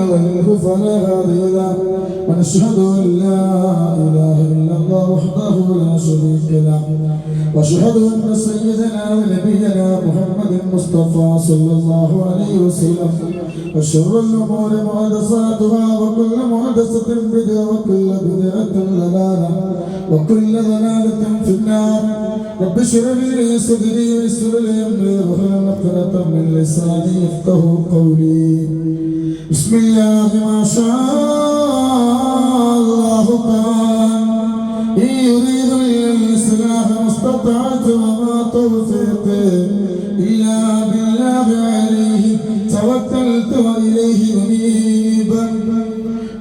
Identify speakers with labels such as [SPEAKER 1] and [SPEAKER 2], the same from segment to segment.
[SPEAKER 1] هادي له ونشهد أن لا إله إلا الله وحده لا شريك له. واشهد أن سيدنا ونبينا محمد المصطفى صلى الله عليه وسلم. وشر الأمور محدثاتها وكل محدثة بدعة وكل بدعة ضلالة وكل ضلالة في النار. رب اشرح لي صدري ويسر لي أمري واحلل عقدة من لساني يفقه قولي. بسم الله ما شاء الله كان يريد الإصلاح ما استطعت وما توفيقي إلا بالله عليه توكلت وإليه أنيب.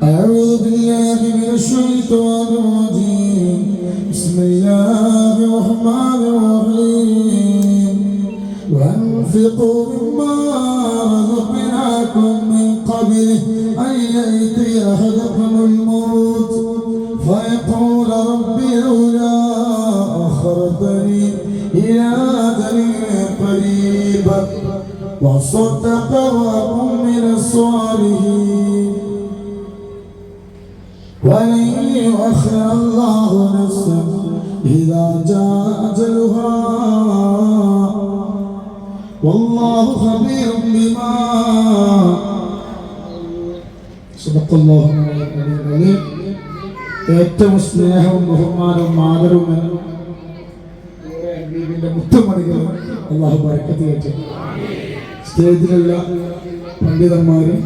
[SPEAKER 1] أعوذ بالله من الشيطان الرجيم. بسم الله الرحمن الرحيم. وأنفقوا مما من قبل أن يأتي أحدكم الموت فيقول ربي لولا أخرتني إلى أجل قريب وصدق وأكن من الصالحين. ولن يؤخر الله نفسا إذا جاء ഏറ്റവും സ്നേഹവും ബഹുമാനവും ആദരവും മുത്തുമണികൾ അള്ളാഹു ബരക്കത്ത് കയറ്റി സ്റ്റേജിലുള്ള പണ്ഡിതന്മാരും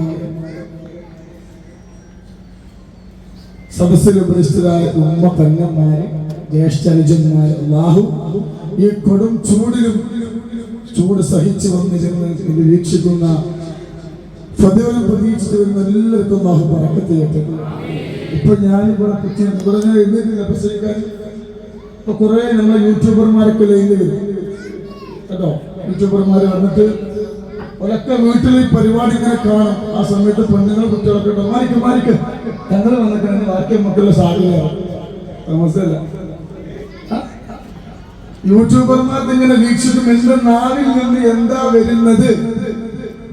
[SPEAKER 1] സദസ്സിൽ ഉപരിഷ്ഠരായ ഉമ്മ പെങ്ങന്മാരും ജ്യേഷ്ഠനുജന്മാർ അള്ളാഹു ഈ കൊടും ചൂടിലും ചൂട് സഹിച്ചു വന്നിരുന്ന് ഇത് വീക്ഷിക്കുന്ന പ്രതിഫലം പ്രതീക്ഷിച്ചു വരുന്ന എല്ലാവർക്കും അള്ളാഹു പറക്കത്ത് ഇപ്പൊ ഞാൻ ഇവിടെ ഇവിടെ ഞാൻ എഴുന്നേറ്റില്ല പ്രസംഗിക്കാൻ ഇപ്പൊ കുറെ നമ്മളെ യൂട്യൂബർമാരൊക്കെ ലൈനിൽ വരും. കേട്ടോ? യൂട്യൂബർമാർ വന്നിട്ട് ഒരൊക്കെ വീട്ടിൽ പരിപാടി ഇങ്ങനെ കാണും. ആ സമയത്ത് പെണ്ണുങ്ങൾ കുട്ടികളൊക്കെ ഉണ്ടോ? മാറിക്ക് മാറിക്ക്. ഞങ്ങൾ വന്നിട്ട് ബാക്കി മക്കളുടെ സാധ്യതയാണ് യൂട്യൂബർമാർക്ക് ഇങ്ങനെ വീക്ഷിക്കും എന്റെ നാവിൽ നിന്ന് എന്താ വരുന്നത്?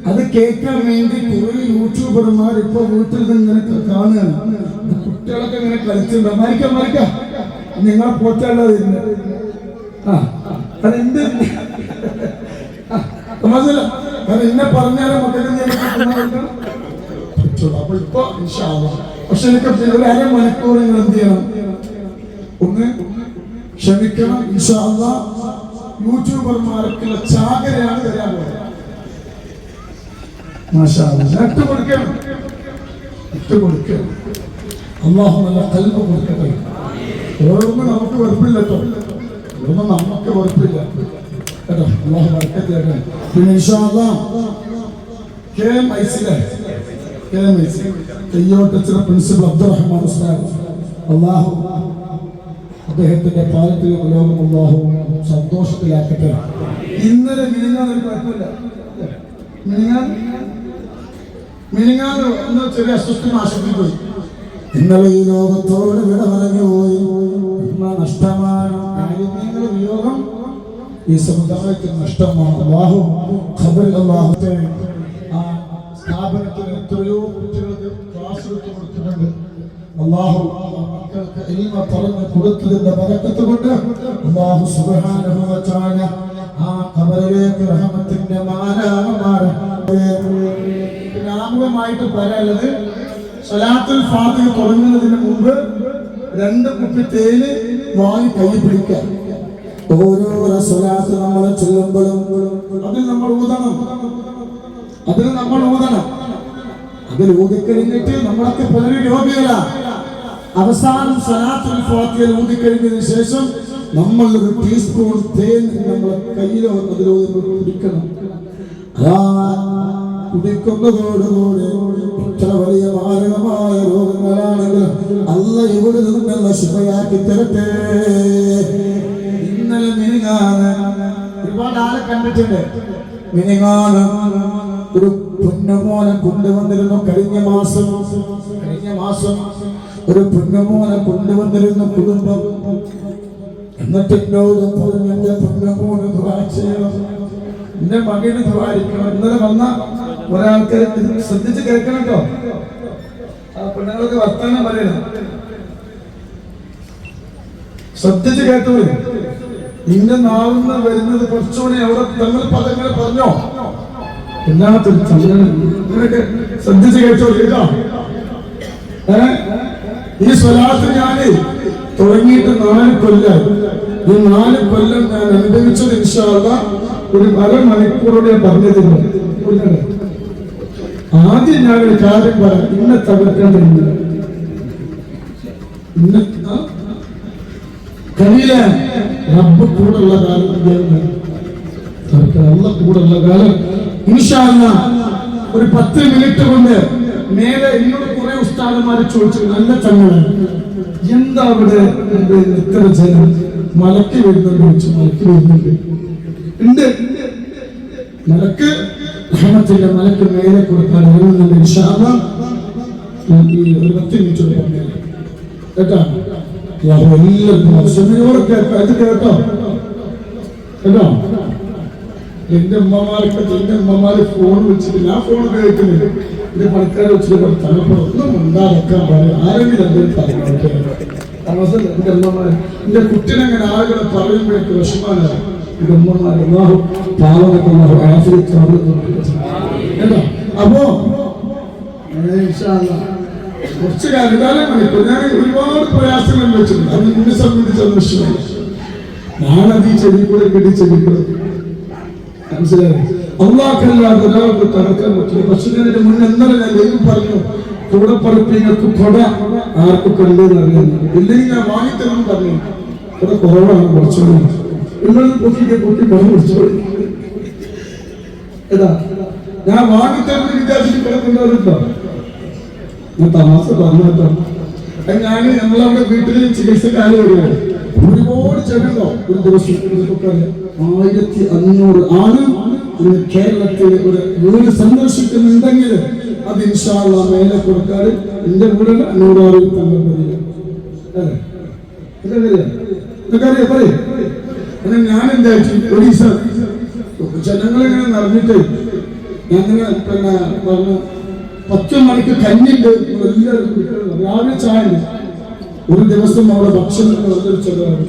[SPEAKER 1] അത് കേൾക്കാൻ വേണ്ടി കുറെ യൂട്യൂബർമാർ ഇപ്പൊ വീട്ടിൽ നിന്ന് ഇങ്ങനെ കാണുകയാണ്. കുട്ടികളൊക്കെ ഇങ്ങനെ കളിച്ചിട്ടുണ്ട്. മരിക്കാം മരിക്കാം. നിങ്ങളെ പോറ്റാനുള്ള ആ അതെന്ത് കാരണം എന്നെ പറഞ്ഞാലും. പക്ഷെ എനിക്ക് ഒരു അരമണിക്കൂർ നിങ്ങൾ എന്ത് ചെയ്യണം? ഒന്ന് ക്ഷമിക്കണം. ഇൻഷാ അല്ലാ. യൂട്യൂബർമാർക്കുള്ള ചാകരയാണ് വരാൻ പോകുന്നത് മാഷാ അല്ലാ. ഇട്ട് കൊടുക്കണം ഇട്ട് കൊടുക്കണം അള്ളാഹു നല്ല കൽബ് കൊടുക്കട്ടെ ഓരോന്നും നമുക്ക് വെറുപ്പില്ല കേട്ടോ ഒന്നും നമുക്ക് വെറുപ്പില്ല കേട്ടോ അള്ളാഹു ബർക്കത്ത് ചെയ്യട്ടെ പിന്നെ ഇൻഷാ അല്ലാ, K M ഐസിലെ K M IC Theyyottachira principal Abdurahman Usthad അള്ളാഹു അദ്ദേഹത്തിന്റെ പാലത്തിൽ ലോകം അള്ളാഹു സന്തോഷത്തിലാക്കട്ടെ ഇന്നലെ മിനിങ്ങാൻ ഒരു കുഴപ്പമില്ല മിനിങ്ങാൻ മിനിങ്ങാൻ ഒന്ന് ചെറിയ അസ്വസ്ഥ ആശുപത്രി പോയി. ഇന്നലെ ഈ ലോകത്തോട് വിട പറഞ്ഞു പോയി നഷ്ടമാണ്. ആലിമീങ്ങളുടെ വിയോഗം. ഈ സമുദായത്തിന് നഷ്ടമാണ്. അള്ളാഹു ഖബറിൽ അള്ളാഹുത്തെ ആ സ്ഥാപനത്തിന് എത്രയോ കുട്ടികൾക്ക് ക്ലാസ് എടുത്ത് കൊടുത്തിട്ടുണ്ട്. അള്ളാഹു മക്കൾക്ക് ഇൽമ പറഞ്ഞു കൊടുത്തതിന്റെ ബറക്കത്ത് കൊണ്ട് അള്ളാഹു ആ ഖബറിലേക്ക് റഹ്മത്തിന്റെ മാലാകമാർ പിന്നെ ആമുഖമായിട്ട് പറയാനുള്ളത് സലാത്തുൽ ഫാത്തിഹ തുടങ്ങുന്നതിന് മുമ്പ് രണ്ട് കുപ്പി തേന് വാങ്ങി കൈ പിടിക്കാം ഓരോ സ്വലാത്ത് നമ്മൾ ചൊല്ലുമ്പോഴും അതിൽ നമ്മൾ ഊതണം. അതിൽ നമ്മൾ ഊതണം. അതിൽ ഊതിക്കഴിഞ്ഞിട്ട് നമ്മളൊക്കെ പലരും രോഗികളാ. അവസാനം സലാത്തുൽ ഫാത്തിഹ ഊതിക്കഴിഞ്ഞതിന് ശേഷം നമ്മൾ ഒരു ടീസ്പൂൺ തേൻ നമ്മളെ കയ്യിലോ അതിലോ പിടിക്കണം. ആ കുടിക്കുന്നതോടുകൂടി ഇത്ര വലിയ മാരകമായ രോഗങ്ങളാണെങ്കിൽ അല്ല ഇവിടെ നിന്നുള്ള ശുഭയാക്കി തരട്ടെ. ഇന്നലെ മിനിങ്ങാണ് ഒരുപാട് ആളെ കണ്ടിട്ടുണ്ട്. മിനിങ്ങാണ് ഒരു പുന്നമോനെ കൊണ്ടുവന്നിരുന്നു കഴിഞ്ഞ മാസം. കഴിഞ്ഞ മാസം ഒരു പുന്നമോനെ കൊണ്ടുവന്നിരുന്ന കുടുംബം. എന്നിട്ട് എന്നോട് പറഞ്ഞു എന്റെ പുന്നമോന് ദ്വാരിച്ചു എന്റെ മകന് ദ്വാരിക്കണം ഇന്നലെ വന്ന ഒരാൾക്ക് ശ്രദ്ധിച്ച് കേൾക്കണം കേട്ടോ. പെണ്ണുങ്ങളൊക്കെ വർത്താനം പറയണം. ശ്രദ്ധിച്ച് കേട്ടോളൂ ഇന്ന നാവുന്ന വരുന്നത് കുറച്ചുകൂടി അവിടെ തങ്ങൾ പദങ്ങൾ പറഞ്ഞോ? എല്ലാത്തൊരു ഇങ്ങനെയൊക്കെ ശ്രദ്ധിച്ച് കേട്ടോ ഏ? ഈ സ്വലാത്ത് ഞാൻ തുടങ്ങിയിട്ട് നാല് കൊല്ലം. ഈ നാല് കൊല്ലം ഞാൻ അനുഭവിച്ചത് ഇൻഷാല്ല ഒരു അരമണിക്കൂറോടെ പറഞ്ഞതില്ല ആദ്യം ഞാൻ ഒരു കാര്യം പറയാം. ഇന്നെ തകർക്കേണ്ടതുണ്ട് കഴിയില്ല റബ്ബ് കൂടുള്ള കാലം അള്ള കൂടുള്ള കാലം. ഇൻഷാല്ല ഒരു പത്ത് മിനിറ്റ് കൊണ്ട് നേരെ എന്നോട് കുറെ ഉസ്താദന്മാരെ ചോദിച്ചു നല്ല ചങ്ങൾ എന്താ അവിടെ ഇത്ര ജനം? മലക്ക് വരുന്നുണ്ട് ചോദിച്ചു മലക്ക് വരുന്നുണ്ട്. ഉണ്ട്. മലക്ക് റഹ്മത്തിന്റെ മലക്ക് മേലെ കൊടുക്കാൻ ഇൻഷാല്ല ഈ ഒരു പത്ത് മിനിറ്റ് കേട്ടോ? എല്ലാവർക്കും അശ്വമിനോട് കേട്ടോ? കേട്ടോ? എന്റെ ഉമ്മമാർക്ക് എന്റെ ഉമ്മമാര് ഫോൺ വെച്ചിട്ട് ഞാൻ ഫോൺ ഉപയോഗിക്കുന്നില്ല എന്റെ പണിക്കാരെ വെച്ചിട്ട് തലപ്പുറം ഒന്നും ഉണ്ടാക്കാൻ പറയും ആരെങ്കിലും എന്തെങ്കിലും പറഞ്ഞു എന്റെ ഉമ്മമാര്. എന്റെ കുട്ടിനെ അങ്ങനെ ആളുകളെ പറയുമ്പോഴേക്ക് വിഷമാണ് എന്റെ ഉമ്മമാര് അള്ളാഹു പാവനൊക്കെ അള്ളാഹു ആഫിയത്ത് അവിടെ കൊടുക്കട്ടെ. കേട്ടോ അപ്പോ ഇൻഷാ അല്ലാ. കുറച്ച് കാലകാലം മണിക്കൂർ ഞാൻ ഒരുപാട് പ്രയാസങ്ങൾ വെച്ചിട്ടുണ്ട് ദൈവം പറഞ്ഞു ആർക്ക് പറഞ്ഞു കുറച്ചുകൂടി ഇന്നത് പൊക്കിക്ക് പൊട്ടി കുറച്ചുകൂടി ഏതാ? ഞാൻ വാങ്ങിത്തരുന്ന വിചാരിച്ചിട്ട് കിടക്കുന്നവരുണ്ടോ ഞാൻ തമാസ പറഞ്ഞോ ഞാൻ നമ്മളവിടെ വീട്ടിൽ ചികിത്സക്കാരി വരുവാണ് ഒരുപാട് ചെറുതോ ഒരു ദിവസം. ആയിരത്തി അഞ്ഞൂറ് ഇന്ന് കേരളത്തിൽ ഒരു വീട് സന്ദർശിക്കുന്നുണ്ടെങ്കിൽ അത് ഇൻഷാള്ള മേലെ കൊടുക്കാൻ എന്റെ വീട് അഞ്ഞൂറാറ് തങ്ങൾ വരിക അല്ലേ? പറയേ. അങ്ങനെ ഞാൻ എന്താക്കി ഒഡീസ ജനങ്ങളിങ്ങനെ നിറഞ്ഞിട്ട് ഞങ്ങനെ പിന്നെ പറഞ്ഞു പത്ത് മണിക്ക് കഞ്ഞിണ്ട്. എല്ലാവരും കുടിക്കണം. രാവിലെ ചായ ഒരു ദിവസം അവിടെ ഭക്ഷണം വെറുതെ ചെലവാണ്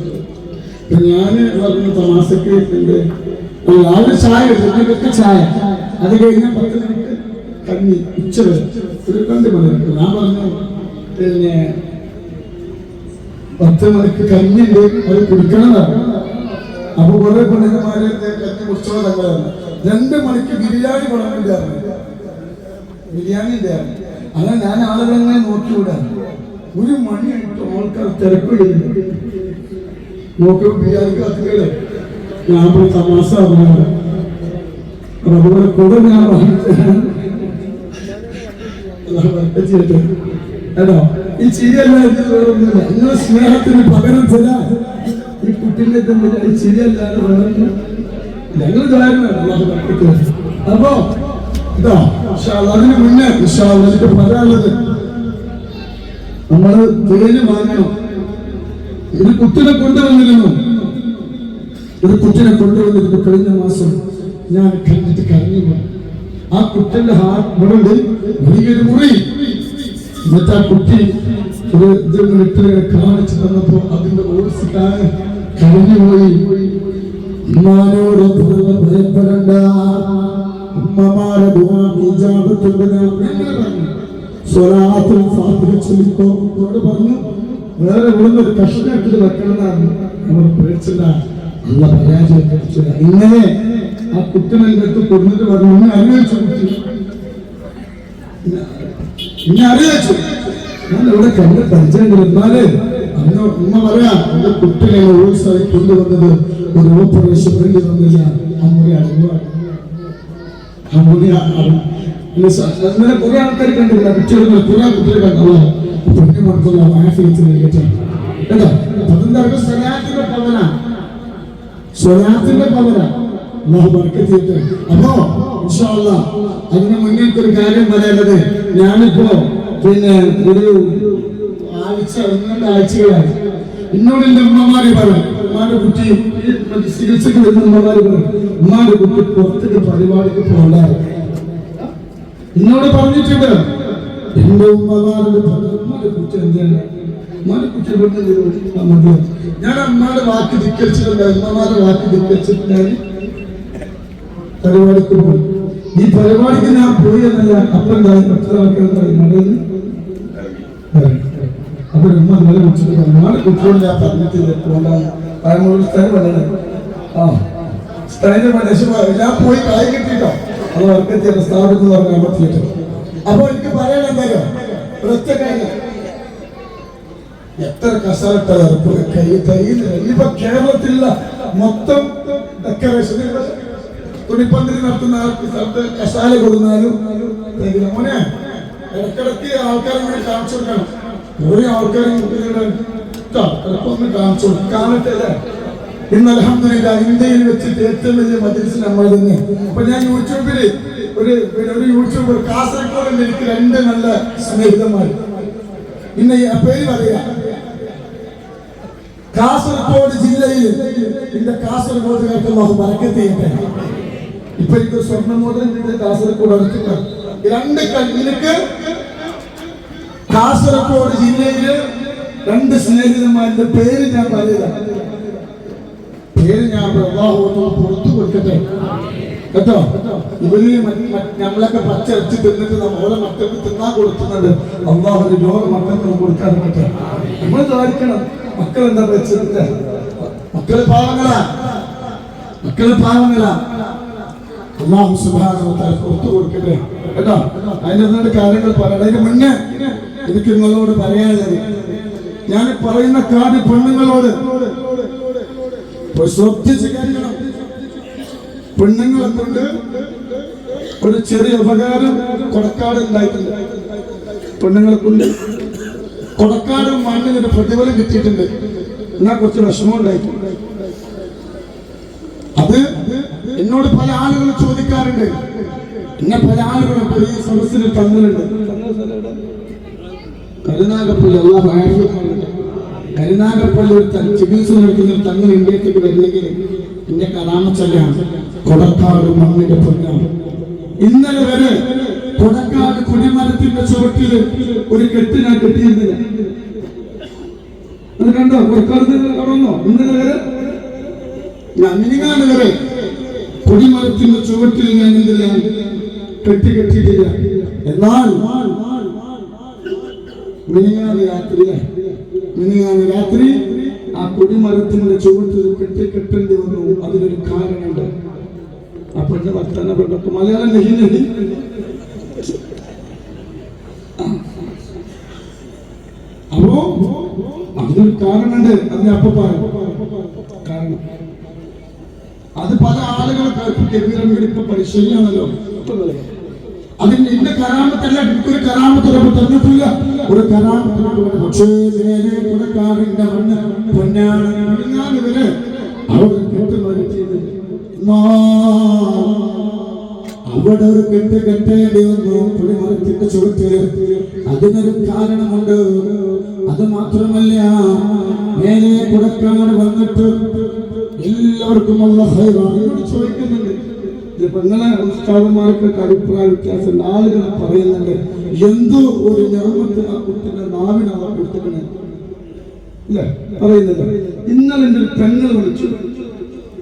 [SPEAKER 1] ഞാൻ പറഞ്ഞ തമാസക്ക് എന്റെ രാവിലെ ചായ കുട്ടികൾക്ക് ചായ. അത് കഴിഞ്ഞ പത്ത് മണിക്ക് കഞ്ഞി ഉച്ച വരെ. ഒരു രണ്ട് മണി ഞാൻ പറഞ്ഞു പിന്നെ പത്ത് മണിക്ക് കഞ്ഞിണ്ട്. അത് കുടിക്കണമെന്നാണ് അപ്പൊ കുറെ പെണ്ണുങ്ങന്മാരെ കഞ്ഞി കുടിച്ചോളെ തങ്ങളാണ് രണ്ട് മണിക്ക് ബിരിയാണി കൊണ്ടുവന്നിട്ടാണ് ബിരിയാണി ഇല്ലായിരുന്നു. അങ്ങനെ ഞാൻ ആളുകളെ നോക്കിവിടാ ഒരു മണിയായിട്ട് ആൾക്കാർ തിരക്കിടില്ല നോക്കി ബിരിയാണി കത്തുകളെ ഞാൻ തമാശ പറഞ്ഞത് അപ്പൊ അതുപോലെ കൂടെ ഞാൻ കേട്ടോ? ഈ ചിരിയല്ല ഇത് വേറൊന്നുമില്ല. സ്നേഹത്തിന് പകരം തരാൻ കുട്ടീനെ തമ്മിൽ ശരിയല്ല ഞങ്ങൾ ധാരണ അപ്പോ ഇതാ അതിന് മുന്നേ എനിക്ക് പറയാനുള്ളത് നമ്മൾ തേന് വാങ്ങണം ഒരു കുട്ടിനെ കൊണ്ടുവന്നിരുന്നു. ഒരു കുട്ടിനെ കൊണ്ടുവന്നിരുന്നു കഴിഞ്ഞ മാസം ഞാൻ കണ്ടിട്ട് കരഞ്ഞു ആ കുട്ടിന്റെ ഹാർട്ട് മുകളിൽ വലിയൊരു മുറി. എന്നിട്ട് ആ കുട്ടി ഒരു ഇതിൽ കാണിച്ചു തന്നപ്പോ അതിന്റെ ഓടിച്ചിട്ടാണ് കരഞ്ഞുപോയി ഉമ്മാനോട് ഭയപ്പെടണ്ട. ഉമ്മമാരെ എങ്ങനെ പറഞ്ഞു. ചൊല്ലിക്കോ. എന്നോട് പറഞ്ഞു വേറെ ഇവിടുന്ന് ഒരു കഷ്ണം എടുത്ത് വെക്കണമെന്നാണ് നമ്മൾ പേടിച്ചില്ല അല്ല പരാജയം ഇങ്ങനെ ആ കുട്ടിനെ എന്റെ അടുത്ത് കൊടുത്തിട്ട് പറഞ്ഞു ഇന്നെ അറിയിച്ചു. കുട്ടി ഇന്നെ അറിയിച്ചു. ഞാൻ ഇവിടെ കണ്ട് പരിചയം എന്നാൽ അന്ന് ഉമ്മ പറയാ എന്റെ കുട്ടിനെ ഓടിസായി കൊണ്ടുവന്നത് ഒരു ഓപ്പറേഷൻ വേണ്ടി വന്നില്ല മുറി അങ്ങനെ കുറെ ആൾക്കാർ കണ്ടില്ല കുട്ടികൾ കുറെ കുട്ടികൾ കണ്ടല്ലോ പെണ്ണു മക്കളുള്ള ആഫിയത്തിന് കേട്ടോ. അതെന്താ സ്വലാത്തിന്റെ പവന. സ്വലാത്തിന്റെ പവന. അള്ളാഹു ബർക്കത്ത് ചെയ്യട്ടെ. അപ്പോ ഇൻഷാ അല്ലാ, അതിന് മുന്നേ ഒരു കാര്യം പറയാനുള്ളത്. ഞാനിപ്പോ പിന്നെ ഒരു ഒന്നര ആഴ്ചകളായി എന്നോട് എന്റെ ഉമ്മമാരെ പറഞ്ഞു ഉമ്മാന്റെ കുട്ടി ചികിത്സക്ക് വരുന്ന? ഉമ്മമാര് പറയും ഉമ്മാന്റെ കുട്ടി പുറത്തേക്ക് പരിപാടിക്ക് പോകണ്ടായിരുന്നു എന്നോട് പറഞ്ഞിട്ടുണ്ട് എന്റെ ഉമ്മമാരുടെ ഉമ്മയുടെ കുറ്റം എന്താണ് ഉമ്മാനെ കുറ്റം പെട്ടെന്ന് മതി ഞാൻ അമ്മയുടെ വാക്ക് ധിക്കരിച്ചിട്ടുണ്ട് ഉമ്മമാരെ വാക്ക് ധിക്കരിച്ചിട്ടുണ്ടായി. പരിപാടിക്ക് പോയി. ഈ പരിപാടിക്ക് ഞാൻ പോയി എന്നല്ല അപ്പം എന്തായാലും അപ്പൊ ഉമ്മ ഇന്നലെ കുറിച്ചിട്ട് ഉമ്മയുടെ കുട്ടിയോട് ഞാൻ പറഞ്ഞിട്ടില്ല പോകണ്ടാന്ന് പഴമൂട് സ്ഥലം വന്നത് ആ സ്ഥലം ഞാൻ പോയി കായ് കിട്ടിട്ടോ അത് വർക്കെത്തിയ സ്ഥാപനത്തിൽ പറഞ്ഞാൽ പറ്റിയിട്ട് അപ്പൊ എനിക്ക് കാര്യം. എത്ര കസാലിട്ട കൈ കയ്യിൽ ഇപ്പൊ കേരളത്തിലുള്ള മൊത്തം ഡെക്കറേഷൻ തുണിപ്പന്തിരി നടത്തുന്ന ആൾക്ക് സ്ഥലത്ത് കസാല. മോനെ. ഇടക്കിടക്ക് ആൾക്കാരെ കാണിച്ചു കൊടുക്കണം. കുറെ ആൾക്കാരും ഒന്ന് കാണിച്ചു കാണട്ടെ ഇന്ന് അലഹമില്ല ഇന്ത്യയിൽ വെച്ചിട്ട് ഏറ്റവും വലിയ മദ്രസ് നമ്മൾ തന്നെ അപ്പൊ ഞാൻ യൂട്യൂബിൽ ഒരു ഒരു യൂട്യൂബർ കാസർഗോഡ് എനിക്ക് രണ്ട് നല്ല സ്നേഹിതന്മാർ. പിന്നെ ഈ പേര് പറയാ. കാസർഗോഡ് ജില്ലയിൽ എന്റെ കാസർഗോഡ് ബറക്കത്ത് ചെയ്യട്ടെ. ഇപ്പൊ എനിക്ക് സ്വർണമോദൻ കാസർഗോഡ് അടുത്തുള്ള രണ്ട് കണ്ണിലേക്ക് കാസർഗോഡ് ജില്ലയിൽ രണ്ട് സ്നേഹിതന്മാരുടെ പേര് ഞാൻ പറയുക പേര് ഞാൻ പുറത്തു കൊടുക്കട്ടെ. കേട്ടോ? ഇവർ നമ്മളൊക്കെ പച്ചരച്ച് തിന്നിട്ട് നമ്മളെ മക്കൾക്ക് തിന്നാൻ കൊടുക്കുന്നുണ്ട്. അള്ളാഹു ലോക മക്കൾക്ക് കൊടുക്കാൻ പറ്റേ. നമ്മൾ ധാരിക്കണം മക്കൾ എന്താ വെച്ചിട്ട് മക്കൾ പാവങ്ങളാ? മക്കൾ പാവങ്ങളാ? അള്ളാഹു തആല പുറത്തു കൊടുക്കട്ടെ. കേട്ടോ? രണ്ട് കാര്യങ്ങൾ പറയണം. അതിന് മുന്നേ എനിക്ക് നിങ്ങളോട് പറയാനുള്ളത് ഞാൻ പറയുന്ന കാതി പെണ്ണുങ്ങളോട് പെണ്ണുങ്ങൾ കേൾക്കണം. കൊണ്ട് ഒരു ചെറിയ ഉപകാരം കൊടക്കാട് ഉണ്ടായിട്ടുണ്ട്. പെണ്ണുങ്ങളെ കൊണ്ട് കൊടക്കാട് മണ്ണിന് ഒരു പ്രതിഫലം കിട്ടിയിട്ടുണ്ട്. എന്നാ കുറച്ച് വിഷമം ഉണ്ടായിട്ടുണ്ട്. അത് എന്നോട് പല ആളുകളും ചോദിക്കാറുണ്ട്. എന്നെ പല ആളുകളും ഈ സദസ്സിൽ തങ്ങളുണ്ട് കരുനാഗപ്പള്ളി അള്ളാഹു നൽകട്ടെ. കരുനാഗപ്പള്ളി ഒരു ചികിത്സ നടത്തുന്ന തങ്ങൾ ഇന്ത്യത്തേക്ക് വരുന്നെങ്കിൽ എന്റെ കലാമച്ചല്ലാണ്. കൊടക്കാട് മണ്ണിന്റെ പൊന്നാണ് ഇന്നലെ വരെ കൊടക്കാട് കുടിമരത്തിന്റെ ചുവട്ടിൽ ഒരു കെട്ടിനാ കെട്ടിയിരുന്നില്ല അത് കണ്ടോ? കൊടക്കാട് കടന്നോ ഇന്നലെ വരെ? ഞാൻ വരെ കുടിമരത്തിന്റെ ചുവട്ടിൽ ഞാൻ എന്തില്ല കെട്ടി കെട്ടിയിട്ടില്ല. എന്നാൽ മിനിങ്ങാന്ന് രാത്രി മിനിങ്ങാന്ന് രാത്രി ആ കൊടിമരത്തിന്റെ ചുവട്ടിൽ കെട്ടി കെട്ടേണ്ടി വന്നു. അതിനൊരു കാരണമുണ്ട്. അപ്പൊ എന്റെ വർത്തമാന പെട്ടപ്പോ മലയാളം നെഹി അപ്പോ അതിനൊരു കാരണമുണ്ട്. അതിന് അപ്പൊ പറയാം. കാരണം അത് പല ആളുകളെ ഗംഭീരം ഇപ്പൊ പരിശീലനമാണല്ലോ. അതിന് നിന്റെ കരാമത്തല്ല ഒരു കരാമത്തിലൊക്കെ തന്നിട്ടില്ല. ഒരു കരാമത്തിനോട് പക്ഷേ നേരെ പുറക്കാറിന്റെ മണ്ണ് പൊന്നാണ്. പൊന്നാണ് ഇവർ അവർ കെട്ടുമരത്തിയത് അവിടെ ഒരു കെട്ട് കെട്ടേണ്ടി വന്നു. പുളിമരത്തിന്റെ ചുവട്ടിൽ അതിനൊരു കാരണമുണ്ട്. അത് മാത്രമല്ല നേരെ പുറക്കാട് വന്നിട്ട് എല്ലാവർക്കും ഉള്ള ഹൈറാണ് ചോദിക്കുന്നുണ്ട്. ഇതിപ്പോ ഇന്നലെ ഉസ്താദന്മാർക്ക് അഭിപ്രായ വ്യത്യാസം ആളുകൾ പറയുന്നുണ്ട്. എന്തോ ഒരു നിർമ്മത്തിന് ആ കുട്ടിന്റെ നാവിന് അവർ കൊടുത്തിട്ടുണ്ട് ഇല്ലേ? പറയുന്നില്ല. ഇന്നലെ എന്റെ ഒരു പെങ്ങൾ വിളിച്ചു.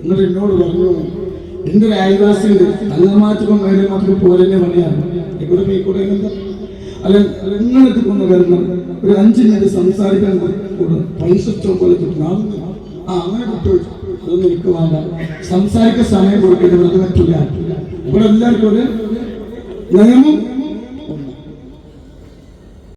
[SPEAKER 1] എന്നിട്ട് എന്നോട് പറഞ്ഞു എന്റെ ഒരു അയൽവാസിയുണ്ട് അന്നമാറ്റക്കും മേലമാറ്റക്കും പോലെ തന്നെ പണിയാണ്. ഇവിടെ കൂടെ എന്താ അല്ല നിങ്ങൾക്ക് കൊണ്ട് വരുന്ന ഒരു അഞ്ച് മിനിറ്റ് സംസാരിക്കാൻ കൂടെ പൈസ ഇഷ്ടം പോലെ കിട്ടും. ആ അങ്ങനെ കിട്ടും അതൊന്നും എനിക്ക് വേണ്ട സംസാരിക്കാൻ സമയം കൊടുക്കേണ്ടത് പറ്റില്ല ഇവിടെ എല്ലാവർക്കും ഒരു നിയമം